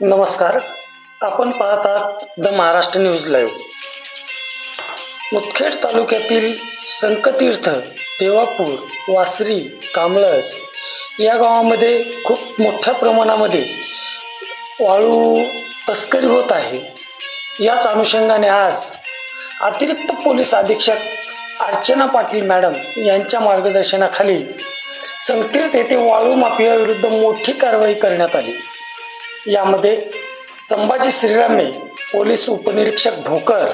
नमस्कार. आपण पाहत आहात the Maharashtra news live. Mudkhed तालुक्यातील संकतीर्थ देवापूर वासरी कामळस या गावामध्ये खूप मोठ्या प्रमाणामध्ये वाळू तस्करी होत आहे. याच अनुषंगाने आज अतिरिक्त पोलीस अधीक्षक अर्चना पाटील मॅडम यांच्या मार्गदर्शनाखाली संकतीर्थ येथे वाळू माफियाविरुद्ध मोठी कारवाई करण्यात आली. यामध्ये संभाजी श्रीरामे पोलीस उपनिरीक्षक Bhokar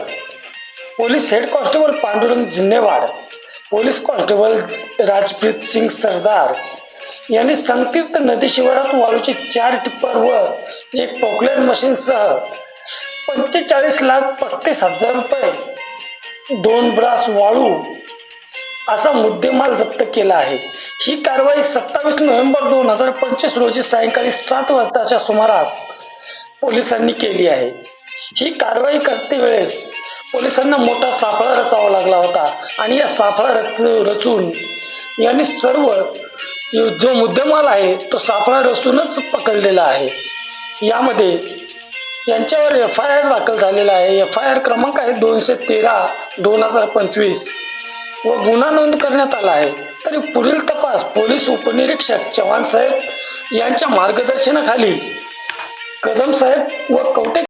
police head constable Pandurang Jinnewad police constable Rajpreet Singh Sardar यांनी संकीर्त नदी शिवारात वाळूचे चार टिप्पर व एक पोकलेन मशीनसह पंचेचाळीस लाख पस्तीस हजार रुपये दोन ब्रास वाळू असा मुद्देमाल जप्त केला आहे. ही कारवाई सत्तावीस नोव्हेंबर दोन हजार पंचवीस रोजी सायंकाळी सात वाजताच्या सुमारास पोलिसांनी केली आहे. ही कारवाई करते वेळेस पोलिसांना मोठा सापळा रचावा लागला होता आणि या सापळा रच रचून यांनी सर्व जो मुद्देमाल आहे तो सापळा रचूनच पकडलेला आहे. यामध्ये यांच्यावर एफ आय आर दाखल झालेला आहे. एफ आय आर क्रमांक आहे दोनशे तेरा दोन हजार पंचवीस. व गुन्हा नोंद करण्यात आला आहे. तरी पुढील तपास पोलीस उपनिरीक्षक चव्हाण साहेब यांच्या मार्गदर्शनाखाली कदम साहेब व कवटे